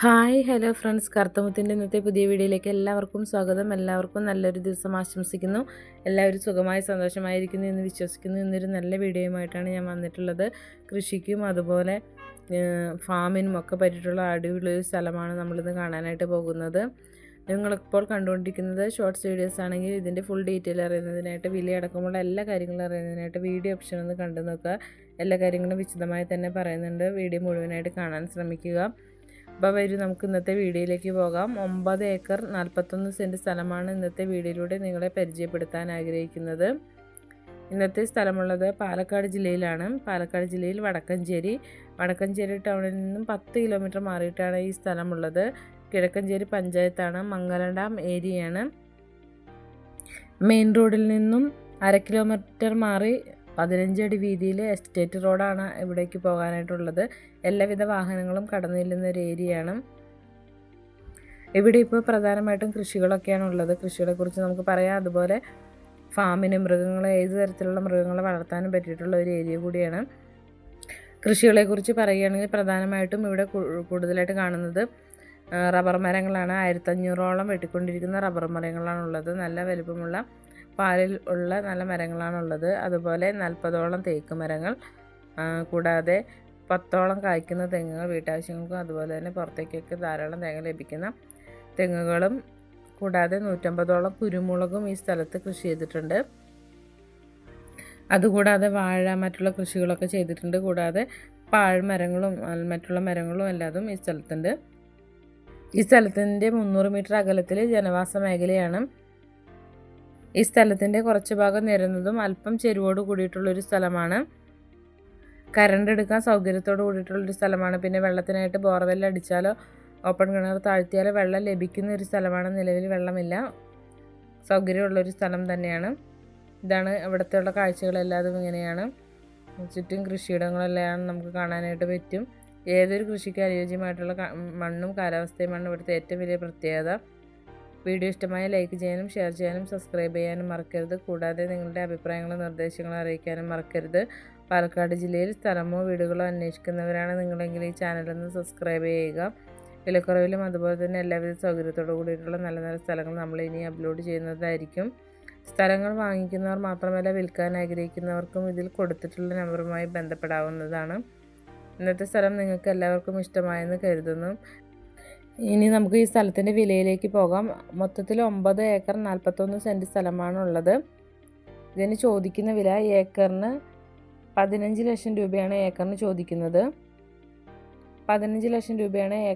Hi hello friends. കറുത്തമുത്തിന്റെ ഇന്നത്തെ പുതിയ വീഡിയോയിലേക്ക് എല്ലാവർക്കും സ്വാഗതം. എല്ലാവർക്കും നല്ലൊരു ദിവസം ആശംസിക്കുന്നു. എല്ലാവരും സുഖമായി സന്തോഷമായിരിക്കുന്നു എന്ന് വിശ്വസിക്കുന്നു. ഇന്നൊരു നല്ല വീഡിയോയുമായിട്ടാണ് ഞാൻ വന്നിട്ടുള്ളത്. കൃഷിക്കും അതുപോലെ ഫാമിനും ഒക്കെ പറ്റിയിട്ടുള്ള അടിപൊളി ഒരു സ്ഥലമാണ് നമ്മളിന്ന് കാണാനായിട്ട് പോകുന്നത്. നിങ്ങളിപ്പോൾ കണ്ടുകൊണ്ടിരിക്കുന്നത് ഷോർട്സ് വീഡിയോസ് ആണെങ്കിൽ ഇതിന്റെ ഫുൾ ഡീറ്റെയിൽ അറിയുന്നതിനായിട്ട് വിലയടക്കമുള്ള എല്ലാ കാര്യങ്ങളും അറിയുന്നതിനായിട്ട് വീഡിയോ ഓപ്ഷൻ ഒന്ന് കണ്ടു നോക്കുക എല്ലാ കാര്യങ്ങളും വിശദമായി തന്നെ പറയുന്നുണ്ട്. വീഡിയോ മുഴുവനായിട്ട് കാണാൻ ശ്രമിക്കുക. അപ്പോൾ വരും നമുക്ക് ഇന്നത്തെ വീഡിയോയിലേക്ക് പോകാം. ഒമ്പത് ഏക്കർ നാൽപ്പത്തൊന്ന് സെന്റ് സ്ഥലമാണ് ഇന്നത്തെ വീഡിയോയിലൂടെ നിങ്ങളെ പരിചയപ്പെടുത്താൻ ആഗ്രഹിക്കുന്നത്. ഇന്നത്തെ സ്ഥലമുള്ളത് പാലക്കാട് ജില്ലയിലാണ്. പാലക്കാട് ജില്ലയിൽ വടക്കഞ്ചേരി. വടക്കഞ്ചേരി ടൗണിൽ നിന്നും പത്ത് കിലോമീറ്റർ മാറിയിട്ടാണ് ഈ സ്ഥലമുള്ളത്. കിഴക്കഞ്ചേരി പഞ്ചായത്താണ്. മംഗലം ഡാം ഏരിയയാണ്. മെയിൻ റോഡിൽ നിന്നും അര കിലോമീറ്റർ മാറി പതിനഞ്ചടി വീതിയിൽ എസ്റ്റേറ്റ് റോഡാണ് ഇവിടേക്ക് പോകാനായിട്ടുള്ളത്. എല്ലാവിധ വാഹനങ്ങളും കടന്നു ഒരു ഏരിയയാണ്. ഇവിടെ ഇപ്പോൾ പ്രധാനമായിട്ടും കൃഷികളൊക്കെയാണ് ഉള്ളത് കൃഷികളെക്കുറിച്ച് നമുക്ക് പറയാം. അതുപോലെ ഫാമിന് മൃഗങ്ങളെ ഏത് തരത്തിലുള്ള മൃഗങ്ങളെ വളർത്താനും പറ്റിയിട്ടുള്ള ഒരു ഏരിയ കൂടിയാണ്. കൃഷികളെക്കുറിച്ച് പറയുകയാണെങ്കിൽ പ്രധാനമായിട്ടും ഇവിടെ കൂടുതലായിട്ട് കാണുന്നത് റബ്ബർ മരങ്ങളാണ്. ആയിരത്തഞ്ഞൂറോളം വെട്ടിക്കൊണ്ടിരിക്കുന്ന റബ്ബർ മരങ്ങളാണുള്ളത്. നല്ല വലുപ്പമുള്ള പാലിൽ ഉള്ള നല്ല മരങ്ങളാണുള്ളത്. അതുപോലെ നാൽപ്പതോളം തേക്ക് മരങ്ങൾ കൂടാതെ പത്തോളം കായ്ക്കുന്ന തെങ്ങുകൾ വീട്ടാവശ്യങ്ങൾക്കും അതുപോലെ തന്നെ പുറത്തേക്കൊക്കെ ധാരാളം തേങ്ങ ലഭിക്കുന്ന തെങ്ങുകളും കൂടാതെ നൂറ്റമ്പതോളം കുരുമുളകും ഈ സ്ഥലത്ത് കൃഷി ചെയ്തിട്ടുണ്ട്. അതുകൂടാതെ വാഴ മറ്റുള്ള കൃഷികളൊക്കെ ചെയ്തിട്ടുണ്ട്. കൂടാതെ പാഴ്മരങ്ങളും മറ്റുള്ള മരങ്ങളും എല്ലാതും ഈ സ്ഥലത്തുണ്ട്. ഈ സ്ഥലത്തിന്റെ മുന്നൂറ് മീറ്റർ അകലത്തിൽ ജനവാസ മേഖലയാണ്. ഈ സ്ഥലത്തിന്റെ കുറച്ച് ഭാഗം നിരന്നതും അല്പം ചെരുവോട് കൂടിയിട്ടുള്ളൊരു സ്ഥലമാണ്. കറണ്ട് എടുക്കാൻ സൗകര്യത്തോട് കൂടിയിട്ടുള്ളൊരു സ്ഥലമാണ്. പിന്നെ വെള്ളത്തിനായിട്ട് ബോർവെൽ അടിച്ചാലോ ഓപ്പൺ കിണർ താഴ്ത്തിയാലോ വെള്ളം ലഭിക്കുന്ന ഒരു സ്ഥലമാണ്. നിലവിൽ വെള്ളമില്ല. സൗകര്യമുള്ളൊരു സ്ഥലം തന്നെയാണ്. ഇതാണ് ഇവിടുത്തെ ഉള്ള കാഴ്ചകളെല്ലാതും ഇങ്ങനെയാണ്. ചുറ്റും കൃഷിയിടങ്ങളെല്ലാം നമുക്ക് കാണാനായിട്ട് പറ്റും. ഏതൊരു കൃഷിക്ക് അനുയോജ്യമായിട്ടുള്ള മണ്ണും കാലാവസ്ഥയുമാണ് ഇവിടുത്തെ ഏറ്റവും വലിയ പ്രത്യേകത. വീഡിയോ ഇഷ്ടമായ ലൈക്ക് ചെയ്യാനും ഷെയർ ചെയ്യാനും സബ്സ്ക്രൈബ് ചെയ്യാനും മറക്കരുത്. കൂടാതെ നിങ്ങളുടെ അഭിപ്രായങ്ങളും നിർദ്ദേശങ്ങളും അറിയിക്കാനും മറക്കരുത്. പാലക്കാട് ജില്ലയിൽ സ്ഥലമോ വീടുകളോ അന്വേഷിക്കുന്നവരാണ് നിങ്ങളെങ്കിൽ ഈ ചാനലൊന്ന് സബ്സ്ക്രൈബ് ചെയ്യുക. വിലക്കുറവിലും അതുപോലെ തന്നെ എല്ലാവിധ സൗകര്യത്തോടു കൂടിയിട്ടുള്ള നല്ല നല്ല സ്ഥലങ്ങൾ നമ്മൾ ഇനി അപ്ലോഡ് ചെയ്യുന്നതായിരിക്കും. സ്ഥലങ്ങൾ വാങ്ങിക്കുന്നവർ മാത്രമല്ല വിൽക്കാൻ ആഗ്രഹിക്കുന്നവർക്കും ഇതിൽ കൊടുത്തിട്ടുള്ള നമ്പറുമായി ബന്ധപ്പെടാവുന്നതാണ്. ഇന്നത്തെ സ്ഥലം നിങ്ങൾക്ക് എല്ലാവർക്കും ഇഷ്ടമായെന്ന് കരുതുന്നു. ഇനി നമുക്ക് ഈ സ്ഥലത്തിന്റെ വിലയിലേക്ക് പോകാം. മൊത്തത്തിൽ ഒമ്പത് ഏക്കർ നാൽപ്പത്തൊന്ന് സെന്റ് സ്ഥലമാണ് ഉള്ളത് ഇതിന് ചോദിക്കുന്ന വില ഏക്കറിന് പതിനഞ്ച് ലക്ഷം രൂപയാണ് ഏക്കറിന് ചോദിക്കുന്നത്. പതിനഞ്ച് ലക്ഷം രൂപയാണ്